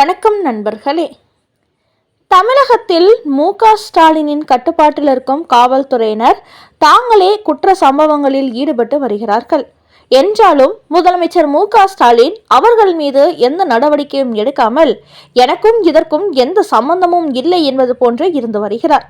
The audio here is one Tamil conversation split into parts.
வணக்கம் நண்பர்களே. தமிழகத்தில் மு க ஸ்டாலினின் கட்டுப்பாட்டில் இருக்கும் காவல்துறையினர் தாங்களே குற்ற சம்பவங்களில் ஈடுபட்டு வருகிறார்கள். என்றாலும் முதலமைச்சர் மு க ஸ்டாலின் அவர்கள் மீது எந்த நடவடிக்கையும் எடுக்காமல் எனக்கும் இதற்கும் எந்த சம்பந்தமும் இல்லை என்பது போன்று இருந்து வருகிறார்.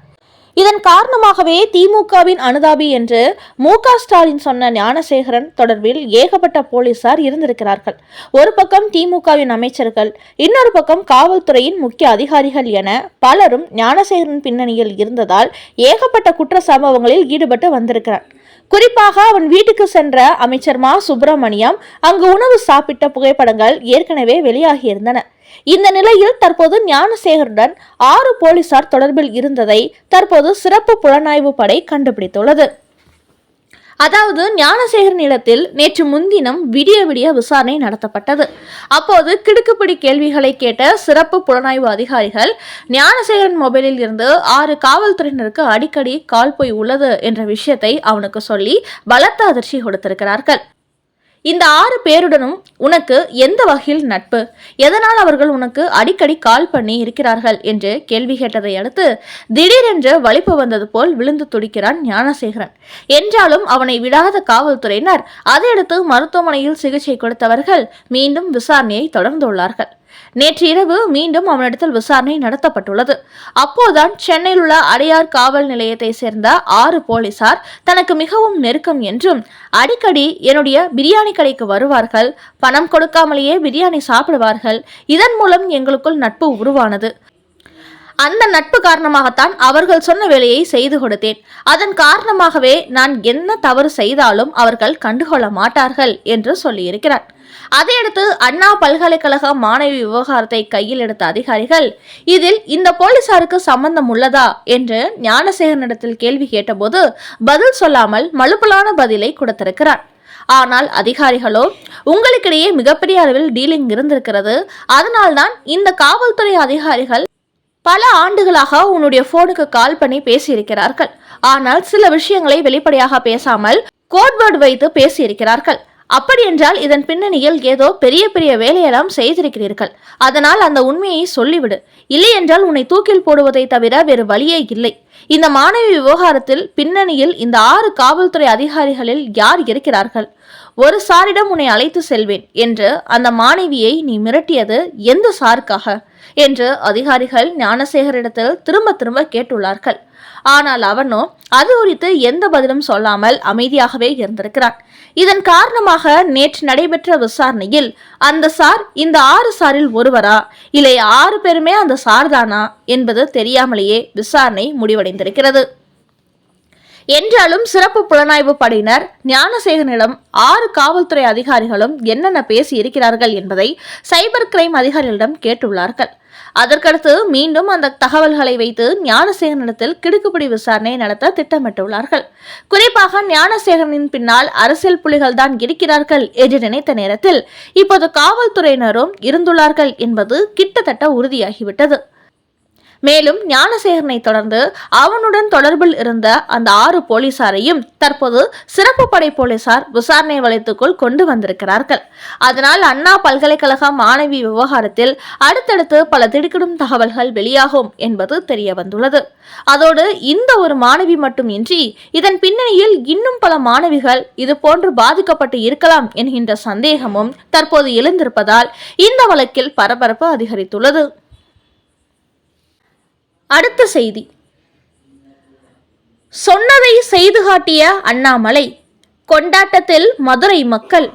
இதன் காரணமாகவே திமுகவின் அனுதாபி என்று மு க ஸ்டாலின் சொன்ன ஞானசேகரன் தொடர்பில் ஏகப்பட்ட போலீசார் இருந்திருக்கிறார்கள். ஒரு பக்கம் திமுகவின் அமைச்சர்கள் இன்னொரு பக்கம் காவல்துறையின் முக்கிய அதிகாரிகள் என பலரும் ஞானசேகரன் பின்னணியில் இருந்ததால் ஏகப்பட்ட குற்ற சம்பவங்களில் ஈடுபட்டு வந்திருக்கிறார். குறிப்பாக அவன் வீட்டுக்கு சென்ற அமைச்சர் மா. சுப்பிரமணியம் அங்கு உணவு சாப்பிட்ட புகைப்படங்கள் ஏற்கனவே வெளியாகியிருந்தன. இந்த நிலையில் தற்போது ஞானசேகருடன் ஆறு போலீசார் தொடர்பில் இருந்ததை தற்போது சிறப்பு புலனாய்வு படை கண்டுபிடித்துள்ளது. அதாவது ஞானசேகரன் இடத்தில் நேற்று முன்தினம் விடிய விடிய விசாரணை நடத்தப்பட்டது. அப்போது கிடுக்குப்பிடி கேள்விகளை கேட்ட சிறப்பு புலனாய்வு அதிகாரிகள் ஞானசேகரன் மொபைலில் இருந்து ஆறு காவல்துறையினருக்கு அடிக்கடி கால் போய் உள்ளது என்ற விஷயத்தை அவனுக்கு சொல்லி பலத்த அதிர்ச்சி கொடுத்திருக்கிறார்கள். இந்த ஆறு பேருடனும் உனக்கு எந்த வகையில் நட்பு? எதனால் அவர்கள் உனக்கு அடிக்கடி கால் பண்ணி இருக்கிறார்கள்? என்று கேள்வி கேட்டதை அடுத்து திடீரென்று வலிப்பு வந்தது போல் விழுந்து துடிக்கிறான் ஞானசேகரன். என்றாலும் அவனை விடாத காவல்துறையினர் அதையடுத்து மருத்துவமனையில் சிகிச்சை கொடுத்தவர்கள் மீண்டும் விசாரணையை தொடர்ந்துள்ளார்கள் நேற்று இரவு மீண்டும் அவனிடத்தில் விசாரணை நடத்தப்பட்டுள்ளது. அப்போதுதான் சென்னையில் உள்ள அடையார் காவல் நிலையத்தை சேர்ந்த ஆறு போலீசார் தனக்கு மிகவும் நெருக்கம் என்றும் அடிக்கடி என்னுடைய பிரியாணி கடைக்கு வருவார்கள் பணம் கொடுக்காமலேயே பிரியாணி சாப்பிடுவார்கள். இதன் மூலம் எங்களுக்குள் நட்பு உருவானது. அந்த நட்பு காரணமாகத்தான் அவர்கள் சொன்ன வேலையை செய்து கொடுத்தேன். அதன் காரணமாகவே நான் என்ன தவறு செய்தாலும் அவர்கள் கண்டுகொள்ள மாட்டார்கள் என்று சொல்லியிருக்கிறார். அதையடுத்து அண்ணா பல்கலைக்கழக மாணவி விவகாரத்தை கையில் எடுத்த அதிகாரிகள் இதில் இந்த போலீசாருக்கு சம்பந்தம் உள்ளதா? என்று ஞானசேகரனிடத்தில் கேள்வி கேட்டபோது பதில் சொல்லாமல் மலுப்பலான பதிலை கொடுத்திருக்கிறார். ஆனால் அதிகாரிகளோ உங்களுக்கிடையே மிகப்பெரிய அளவில் டீலிங் இருந்திருக்கிறது. அதனால்தான் இந்த காவல்துறை அதிகாரிகள் பல ஆண்டுகளாக உன்னுடைய போனுக்கு கால் பண்ணி பேசியிருக்கிறார்கள். ஆனால் சில விஷயங்களை வெளிப்படையாக பேசாமல் கோட்வேர்டு வைத்து பேசியிருக்கிறார்கள். அப்படியென்றால் இதன் பின்னணியில் ஏதோ பெரிய பெரிய வேலையெல்லாம் செய்திருக்கிறீர்கள். அதனால் அந்த உண்மையை சொல்லிவிடு. இல்லையென்றால் உன்னை தூக்கில் போடுவதை தவிர வேறு வழியே இல்லை. இந்த மாணவி விவகாரத்தில் பின்னணியில் இந்த ஆறு காவல்துறை அதிகாரிகளில் யார் இருக்கிறார்கள்? ஒரு சாரிடம் உன்னை அழைத்து செல்வேன் என்று அந்த மாணவியை நீ மிரட்டியது எந்த சாருக்காக? என்று அதிகாரிகள் ஞானசேகரிடத்தில் திரும்ப திரும்ப கேட்டுள்ளார்கள். ஆனால் அவனோ அது குறித்து எந்த பதிலும் சொல்லாமல் அமைதியாகவே இருந்திருக்கிறான். இதன் காரணமாக நேற்று நடைபெற்ற விசாரணையில் அந்த சார் இந்த ஆறு சாரில் ஒருவரா? இல்லை ஆறு பேருமே அந்த சார்தானா? என்பது தெரியாமலேயே விசாரணை முடிவடைந்திருக்கிறது. என்றாலும் சிறப்பு புலனாய்வு படையினர் ஞானசேகனிடம் ஆறு காவல்துறை அதிகாரிகளும் என்னென்ன பேசி இருக்கிறார்கள் என்பதை சைபர் கிரைம் அதிகாரிகளிடம் கேட்டுள்ளார்கள். அதற்கடுத்து மீண்டும் அந்த தகவல்களை வைத்து ஞானசேகரனிடத்தில் கிடுக்குப்பிடி விசாரணை நடத்த திட்டமிட்டுள்ளார்கள். குறிப்பாக ஞானசேகரனின் பின்னால் அரசியல் புலிகள் தான் இருக்கிறார்கள் என்று நினைத்த நேரத்தில் இப்போது காவல்துறையினரும் இருந்துள்ளார்கள் என்பது கிட்டத்தட்ட உறுதியாகிவிட்டது. மேலும் ஞானசேகரனை தொடர்ந்து அவனுடன் தொடர்பில் இருந்த அந்த ஆறு போலீசாரையும் தற்போது சிறப்பு படை போலீசார் விசாரணை வளையத்துக்குள் கொண்டு வந்திருக்கிறார்கள். அதனால் அண்ணா பல்கலைக்கழக மாணவி விவகாரத்தில் அடுத்தடுத்து பல திடுக்கிடும் தகவல்கள் வெளியாகும் என்பது தெரிய வந்துள்ளது அதோடு இந்த ஒரு மாணவி மட்டுமின்றி இதன் பின்னணியில் இன்னும் பல மாணவிகள் இது போன்று பாதிக்கப்பட்டு இருக்கலாம் என்கின்ற சந்தேகமும் தற்போது எழுந்திருப்பதால் இந்த வழக்கில் பரபரப்பு அதிகரித்துள்ளது. அடுத்த செய்தி. சொன்னதை செய்து காட்டிய அண்ணாமலை கொண்டாட்டத்தில் மதுரை மக்கள்.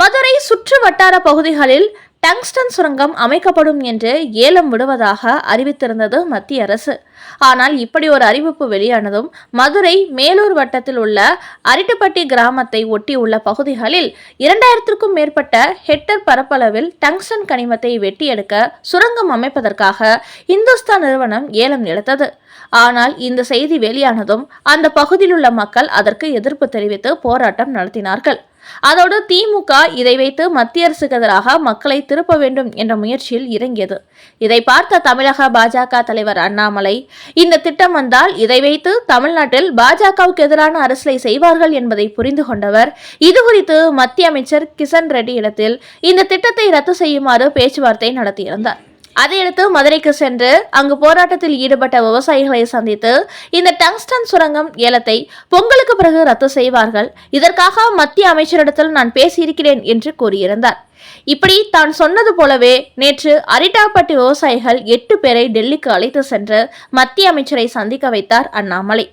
மதுரை சுற்று வட்டார பகுதிகளில் டங்ஸ்டன் சுரங்கம் அமைக்கப்படும் என்று ஏலம் விடுவதாக அறிவித்திருந்தது மத்திய அரசு. ஆனால் இப்படி ஒரு அறிவிப்பு வெளியானதும் மதுரை மேலூர் வட்டத்தில் உள்ள அரிட்டுப்பட்டி கிராமத்தை ஒட்டியுள்ள பகுதிகளில் இரண்டாயிரத்திற்கும் மேற்பட்ட ஹெக்டர் பரப்பளவில் டங்ஸ்டன் கனிமத்தை வெட்டியெடுக்க சுரங்கம் அமைப்பதற்காக இந்துஸ்தான் நிறுவனம் ஏலம் எடுத்தது ஆனால் இந்த செய்தி வெளியானதும் அந்த பகுதியில் உள்ள மக்கள் அதற்கு எதிர்ப்பு தெரிவித்து போராட்டம் நடத்தினார்கள். அதோடு திமுக இதை வைத்து மத்திய அரசுக்கு எதிராக மக்களை திருப்ப வேண்டும் என்ற முயற்சியில் இறங்கியது. இதை பார்த்த தமிழக பாஜக தலைவர் அண்ணாமலை இந்த திட்டம் வந்தால் இதை வைத்து தமிழ்நாட்டில் பாஜகவுக்கு எதிரான அரசியலை செய்வார்கள் என்பதை புரிந்து கொண்டவர். இது குறித்து மத்திய அமைச்சர் கிஷன் ரெட்டி இடத்தில் இந்த திட்டத்தை ரத்து செய்யுமாறு பேச்சுவார்த்தை நடத்தியிருந்தார். அதையடுத்து மதுரைக்கு சென்று அங்கு போராட்டத்தில் ஈடுபட்ட விவசாயிகளை சந்தித்து இந்த டங்ஸ்டன் சுரங்கம் ஏலத்தை பொங்கலுக்கு பிறகு ரத்து செய்வார்கள். இதற்காக மத்திய அமைச்சரிடத்தில் நான் பேசியிருக்கிறேன் என்று கூறியிருந்தார். இப்படி தான் சொன்னது போலவே நேற்று அரிட்டாப்பட்டி விவசாயிகள் எட்டு பேரை டெல்லிக்கு அழைத்து சென்று மத்திய அமைச்சரை சந்திக்க வைத்தார் அண்ணாமலை.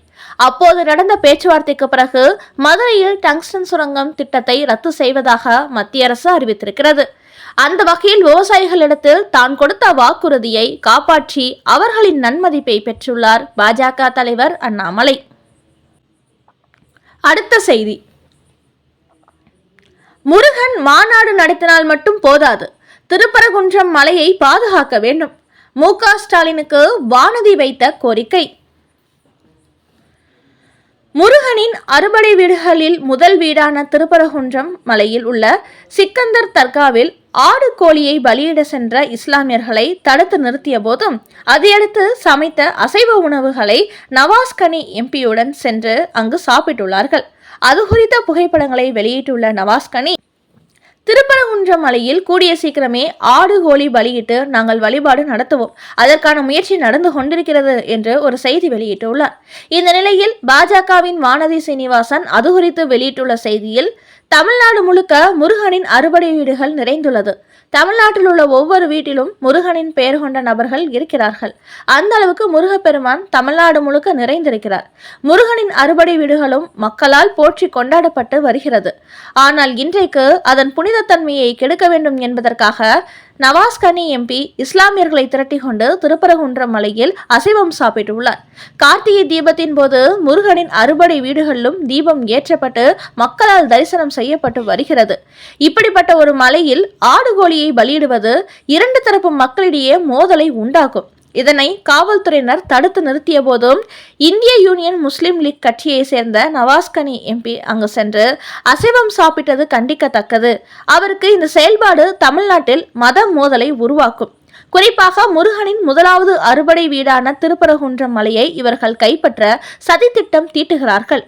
அப்போது நடந்த பேச்சுவார்த்தைக்கு பிறகு மதுரையில் டங்ஸ்டன் சுரங்கம் திட்டத்தை ரத்து செய்வதாக மத்திய அரசு அறிவித்திருக்கிறது. அந்த வகையில் விவசாயிகளிடத்தில் தான் கொடுத்த வாக்குறுதியை காப்பாற்றி அவர்களின் நன்மதிப்பை பெற்றுள்ளார் பாஜக தலைவர் அண்ணாமலை. அடுத்த செய்தி. முருகன் மாநாடு நடத்தினால் மட்டும் போதாது. திருப்பரங்குன்றம் மலையை பாதுகாக்க வேண்டும். மு ஸ்டாலினுக்கு வானதி வைத்த கோரிக்கை. முருகனின் அறுபடை வீடுகளில் முதல் வீடான திருப்பரகுன்றம் மலையில் உள்ள சிக்கந்தர் தர்காவில் ஆடு கோழியை பலியிட சென்ற இஸ்லாமியர்களை தடுத்து நிறுத்திய போதும் அதையடுத்து சமைத்த அசைவ உணவுகளை நவாஸ்கனி எம்பியுடன் சென்று அங்கு சாப்பிட்டுள்ளார்கள். அது குறித்த புகைப்படங்களை வெளியிட்டுள்ள நவாஸ்கனி திருப்பரங்குன்ற திருப்பரங்குன்றம் மலையில் கூடிய சீக்கிரமே ஆடு கோழி பலியிட்டு நாங்கள் வழிபாடு நடத்துவோம். அதற்கான முயற்சி நடந்து கொண்டிருக்கிறது என்று ஒரு செய்தி வெளியிட்டுள்ளார். இந்த நிலையில் பாஜகவின் வானதி சீனிவாசன் அது குறித்து வெளியிட்டுள்ள செய்தியில் தமிழ்நாடு முழுக்க முருகனின் அறுபடை வீடுகள் நிறைந்துள்ளது. தமிழ்நாட்டில் உள்ள ஒவ்வொரு வீட்டிலும் முருகனின் பெயர் கொண்ட நபர்கள் இருக்கிறார்கள். அந்த அளவுக்கு முருகப்பெருமான் தமிழ்நாடு முழுக்க நிறைந்திருக்கிறார். முருகனின் அறுபடை வீடுகளும் மக்களால் போற்றி கொண்டாடப்பட்டு வருகிறது. ஆனால் இன்றைக்கு அதன் புனிதத்தன்மையை கெடுக்க வேண்டும் என்பதற்காக நவாஸ் கனி எம்பி இஸ்லாமியர்களை திரட்டி கொண்டு திருப்பரங்குன்றம் மலையில் அசைவம் சாப்பிட்டுள்ளார். கார்த்திகை தீபத்தின் போது முருகனின் அறுபடை வீடுகளிலும் தீபம் ஏற்றப்பட்டு மக்களால் தரிசனம் செய்யப்பட்டு வருகிறது. இப்படிப்பட்ட ஒரு மலையில் ஆடு கோழியை பலியிடுவது இரண்டு தரப்பு மக்களிடையே மோதலை உண்டாக்கும். இதனை காவல்துறையினர் தடுத்து நிறுத்திய போதும் இந்திய யூனியன் முஸ்லீம் லீக் கட்சியை சேர்ந்த நவாஸ்கனி எம்பி அங்கு சென்று அசைவம் சாப்பிட்டது கண்டிக்கத்தக்கது. அவருக்கு இந்த செயல்பாடு தமிழ்நாட்டில் மத மோதலை உருவாக்கும். குறிப்பாக முருகனின் முதலாவது அறுபடை வீடான திருப்பரகுன்றம் மலையை இவர்கள் கைப்பற்ற சதித்திட்டம் தீட்டுகிறார்கள்.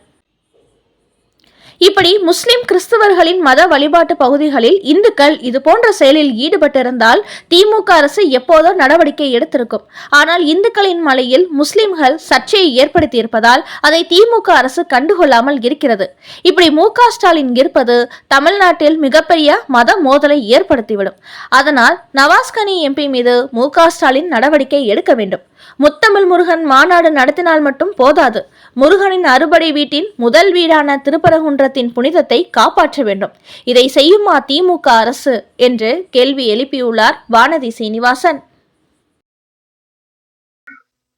இப்படி முஸ்லிம் கிறிஸ்தவர்களின் மத வழிபாட்டு பகுதிகளில் இந்துக்கள் இது போன்ற செயலில் ஈடுபட்டிருந்தால் திமுக அரசு எப்போதோ நடவடிக்கை எடுத்திருக்கும். ஆனால் இந்துக்களின் மலையில் முஸ்லிம்கள் சர்ச்சையை ஏற்படுத்தியிருப்பதால் அதை திமுக அரசு கண்டுகொள்ளாமல் இருக்கிறது. இப்படி மு ஸ்டாலின் இருப்பது தமிழ்நாட்டில் மிகப்பெரிய மத மோதலை ஏற்படுத்திவிடும். அதனால் நவாஸ்கனி எம்பி மீது மு ஸ்டாலின் நடவடிக்கை எடுக்க வேண்டும். முத்தமிழ் முருகன் மாநாடு நடத்தினால் மட்டும் போதாது. முருகனின் அறுபடை வீட்டின் முதல் வீடான திருப்பரங்குன்றத்தின் புனிதத்தை காப்பாற்ற வேண்டும். இதை செய்யுமா திமுக அரசு? என்று கேள்வி எழுப்பியுள்ளார் வானதி சீனிவாசன்.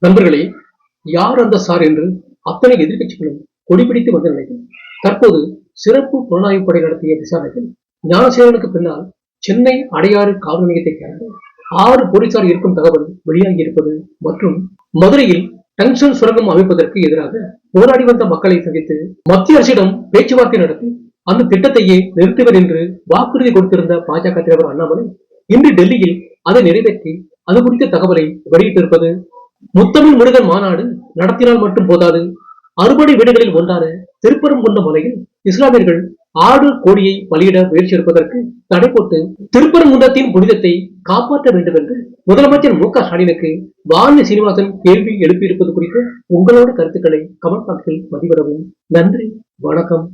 நண்பர்களே யார் அந்த சார் என்று அத்தனை எதிர்கட்சிகளும் கொடிபிடித்து வந்த நிலையில் தற்போது சிறப்பு புலனாய்வு படை நடத்திய விசாரணையில் ஞானசேகரனுக்கு பின்னால் சென்னை அடையாறு காவல் நிலையத்தை சேர்ந்த ஆறு போலீசார் இருக்கும் தகவல் வெளியாகி இருப்பது மற்றும் மதுரையில் டங்ஷன் சுரங்கம் அமைப்பதற்கு எதிராக போராடி வந்த மக்களை சந்தித்து மத்திய அரசிடம் பேச்சுவார்த்தை நடத்தி அந்த திட்டத்தையே நிறுத்துவர் என்று வாக்குறுதி கொடுத்திருந்த பாஜக தலைவர் அண்ணாமலை இன்று டெல்லியில் அதை நிறைவேற்றி அது குறித்த தகவலை வெளியிட்டிருப்பது முத்தமிழ் முருகன் மாநாடு நடத்தினால் மட்டும் போதாது. அறுபடை வீடுகளில் ஒன்றான திருப்பரங்குன்ற மலையில் இஸ்லாமியர்கள் ஆடு கோடியை பலியிட முயற்சி எடுப்பதற்கு தடை போட்டு திருப்பரங்குன்றத்தின் புனிதத்தை காப்பாற்ற வேண்டும் என்று முதலமைச்சர் மு க ஸ்டாலினுக்கு வாணி சீனிவாசன் கேள்வி எழுப்பியிருப்பது குறித்து உங்களோட கருத்துக்களை கமெண்ட் பாக்ஸில் பதிவிடவும். நன்றி வணக்கம்.